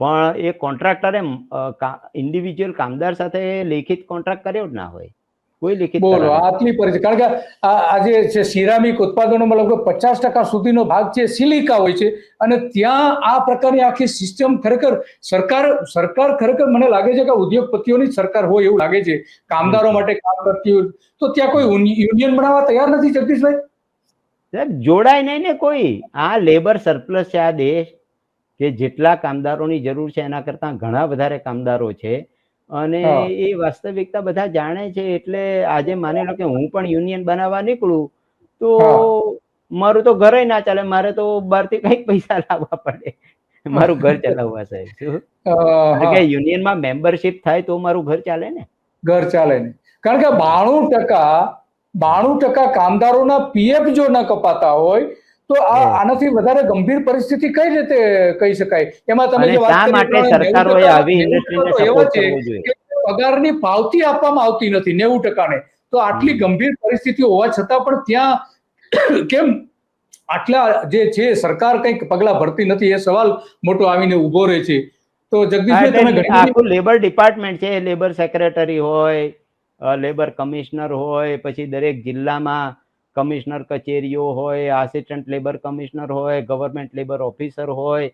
પણ એ કોન્ટ્રાક્ટરે ઇન્ડિવિજ્યુઅલ કામદાર સાથે લેખિત કોન્ટ્રાક્ટ કર્યો જ ના હોય. કોઈ લેખિત બોલો આટલી પરિસ્થિતિ. કારણ કે આજે છે સિરામિક ઉત્પાદનોમાં લગભગ પચાસ ટકા સુધીનો ભાગ છે સિલિકા હોય છે અને ત્યાં આ પ્રકારની આખી સિસ્ટમ ખરેખર સરકાર સરકાર ખરેખર મને લાગે છે કે ઉદ્યોગપતિઓની સરકાર હોય એવું લાગે છે. કામદારો માટે કામ કરતી હોય. તો ત્યાં કોઈ યુનિયન બનાવવા તૈયાર નથી જગદીશભાઈ? સાહેબ જોડાય નહીં ને કોઈ. આ લેબર સરપ્લસ છે આ દેશ. કે જેટલા કામદારોની જરૂર છે એના કરતા ઘણા વધારે કામદારો છે. અને એ વાસ્તવિકતા બધા જાણે છે એટલે આજે માની લો કે હું પણ યુનિયન બનાવવા નીકળું તો મારું તો ઘરે ના ચાલે મારે તો બહારથી કંઈક પૈસા લાવવા પડે. મારું ઘર ચલાવવા સાહેબ શું. કે યુનિયનમાં મેમ્બરશિપ થાય તો મારું ઘર ચાલે ને? ઘર ચાલે ને. કારણ કે બાણું ટકા બાણું ટકા કામદારોના પીએફ જો ન કપાતા હોય તો આ આનાથી વધારે ગંભીર પરિસ્થિતિ કઈ રીતે કહી શકાય? એમાં તમે જે વાત માટે સરકારોએ આવી ઇન્ડસ્ટ્રીને સપોર્ટ કરવો જોઈએ? પગારની પાવતી આપવામાં આવતી નથી નેવું ટકાને. તો આટલી ગંભીર પરિસ્થિતિ હોવા છતાં પણ ત્યાં કેમ આટલા જે છે સરકાર કંઈક પગલા ભરતી નથી? એ સવાલ મોટો આવીને ઊભો રહે છે. તો જગદીશભાઈ તમે આખું લેબર ડિપાર્ટમેન્ટ છે લેબર સેક્રેટરી હોય લેબર કમિશનર હોય પછી દરેક જિલ્લામાં કમિશનર કચેરીઓ હોય આસિસ્ટન્ટ લેબર કમિશનર હોય ગવર્મેન્ટ લેબર ઓફિસર હોય